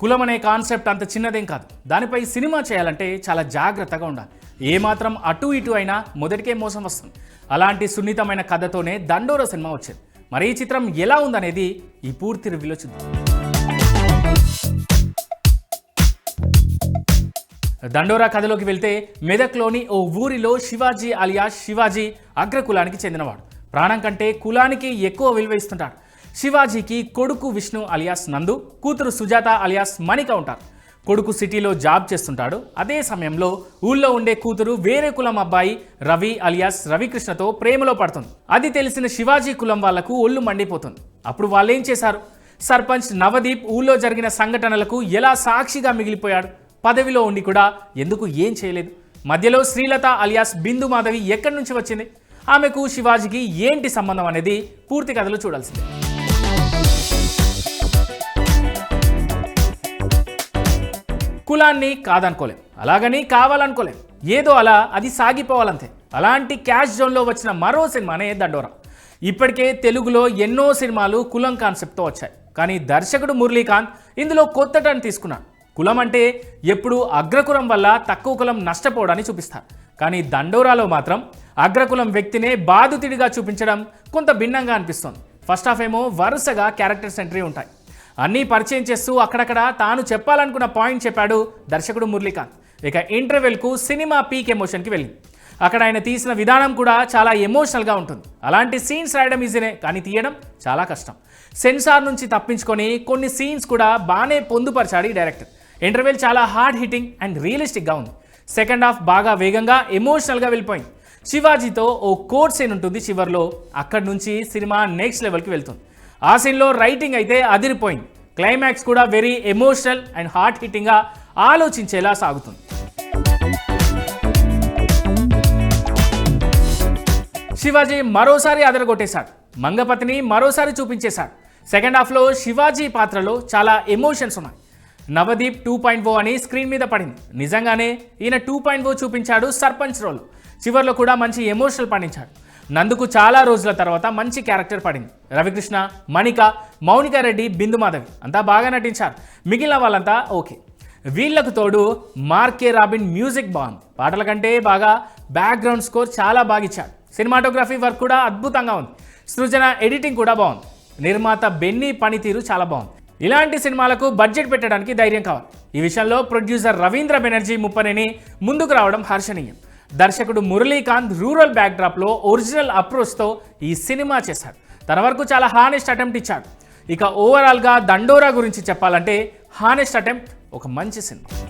కులం అనే కాన్సెప్ట్ అంత చిన్నదేం కాదు. దానిపై సినిమా చేయాలంటే చాలా జాగ్రత్తగా ఉండాలి. ఏమాత్రం అటు ఇటు అయినా మొదటికే మోసం వస్తుంది. అలాంటి సున్నితమైన కథతోనే దండోర సినిమా వచ్చింది. మరి ఈ చిత్రం ఎలా ఉందనేది ఈ పూర్తి రివ్యూలో చూద్దాం. దండోరా కథలోకి వెళ్తే మెదక్లోని ఓ ఊరిలో శివాజీ అలియాస్ శివాజీ అగ్రకులానికి చెందినవాడు. ప్రాణం కంటే కులానికి ఎక్కువ విలువ ఇస్తుంటాడు. శివాజీకి కొడుకు విష్ణు అలియాస్ నందు కూతురు సుజాత అలియాస్ మణిక ఉంటారు. కొడుకు సిటీలో జాబ్ చేస్తుంటాడు. అదే సమయంలో ఊళ్ళో ఉండే కూతురు వేరే కులం అబ్బాయి రవి అలియాస్ రవికృష్ణతో ప్రేమలో పడుతుంది. అది తెలిసిన శివాజీ కులం వాళ్ళకు ఒళ్ళు మండిపోతుంది. అప్పుడు వాళ్ళేం చేశారు? సర్పంచ్ నవదీప్ ఊళ్ళో జరిగిన సంఘటనలకు ఎలా సాక్షిగా మిగిలిపోయాడు? పదవిలో ఉండి కూడా ఎందుకు ఏం చేయలేదు? మధ్యలో శ్రీలత అలియాస్ బిందు మాధవి ఎక్కడి నుంచి వచ్చింది? ఆమెకు శివాజీకి ఏంటి సంబంధం అనేది పూర్తి కథలు చూడాల్సిందే. కులాన్ని కాదనుకోలేం. అలాగని కావాలనుకోలేం. ఏదో అలా అది సాగిపోవాలంతే. అలాంటి క్యాష్ జోన్లో వచ్చిన మరో సినిమానే దండోరా. ఇప్పటికే తెలుగులో ఎన్నో సినిమాలు కులం కాన్సెప్ట్తో వచ్చాయి. కానీ దర్శకుడు మురళీకాంత్ ఇందులో కొత్త టర్న్ తీసుకున్నాడు. కులం అంటే ఎప్పుడు అగ్రకులం వల్ల తక్కువ కులం నష్టపోవడాన్ని చూపిస్తారు కానీ దండోరాలో మాత్రం అగ్రకులం వ్యక్తినే బాధితుడిగా చూపించడం కొంత భిన్నంగా అనిపిస్తోంది. ఫస్ట్ హాఫ్ ఏమో వరుసగా క్యారెక్టర్స్ ఎంట్రీ ఉంటాయి. అన్నీ పరిచయం చేస్తూ అక్కడక్కడ తాను చెప్పాలనుకున్న పాయింట్ చెప్పాడు దర్శకుడు మురళీకాంత్. ఇక ఇంటర్వెల్కు సినిమా పీక్ ఎమోషన్కి వెళ్ళింది. అక్కడ ఆయన తీసిన విధానం కూడా చాలా ఎమోషనల్గా ఉంటుంది. అలాంటి సీన్స్ రాయడం ఈజీనే కానీ తీయడం చాలా కష్టం. సెన్సార్ నుంచి తప్పించుకొని కొన్ని సీన్స్ కూడా బాగానే పొందుపరిచాడు ఈ డైరెక్టర్. ఇంటర్వెల్ చాలా హార్డ్ హిట్టింగ్ అండ్ రియలిస్టిక్గా ఉంది. సెకండ్ హాఫ్ బాగా వేగంగా ఎమోషనల్గా వెళ్ళిపోయింది. శివాజీతో ఓ కోట్ సీన్ ఉంటుంది చివరిలో. అక్కడి నుంచి సినిమా నెక్స్ట్ లెవెల్కి వెళ్తుంది. ఆ సీన్లో రైటింగ్ అయితే అదిరిపోయింది. క్లైమాక్స్ కూడా వెరీ ఎమోషనల్ అండ్ హార్ట్ హిట్టింగ్గా ఆలోచించేలా సాగుతుంది. శివాజీ మరోసారి అదరగొట్టేశాడు. మంగపతిని మరోసారి చూపించేశాడు. సెకండ్ హాఫ్లో శివాజీ పాత్రలో చాలా ఎమోషన్స్ ఉన్నాయి. నవదీప్ టూ పాయింట్ ఓ అని స్క్రీన్ మీద పడింది. నిజంగానే ఈయన టూ పాయింట్ ఓ చూపించాడు సర్పంచ్ రోల్ చివర్లో కూడా మంచి ఎమోషనల్ పండించాడు. నందుకు చాలా రోజుల తర్వాత మంచి క్యారెక్టర్ పడింది. రవికృష్ణ మణిక మౌనిక రెడ్డి బిందు మాధవి. అంతా బాగా నటించారు. మిగిలిన వాళ్ళంతా ఓకే. వీళ్ళకు తోడు మార్కే రాబిన్ మ్యూజిక్ బాగుంది. పాటల కంటే బాగా బ్యాక్గ్రౌండ్ స్కోర్ చాలా బాగా ఇచ్చాడు సినిమాటోగ్రఫీ వర్క్ కూడా అద్భుతంగా ఉంది. సృజన ఎడిటింగ్ కూడా బాగుంది. నిర్మాత బెన్నీ పనితీరు చాలా బాగుంది. ఇలాంటి సినిమాలకు బడ్జెట్ పెట్టడానికి ధైర్యం కావాలి. ఈ విషయంలో ప్రొడ్యూసర్ రవీంద్ర బెనర్జీ ముప్పనేని ముందుకు రావడం హర్షణీయం. దర్శకుడు మురళీకాంత్ రూరల్ బ్యాక్డ్రాప్లో ఒరిజినల్ అప్రోచ్తో ఈ సినిమా చేశాడు. తన వరకు చాలా హానెస్ట్ అటెంప్ట్ ఇచ్చాడు. ఇక ఓవరాల్గా దండోరా గురించి చెప్పాలంటే హానెస్ట్ అటెంప్ట్ ఒక మంచి సినిమా.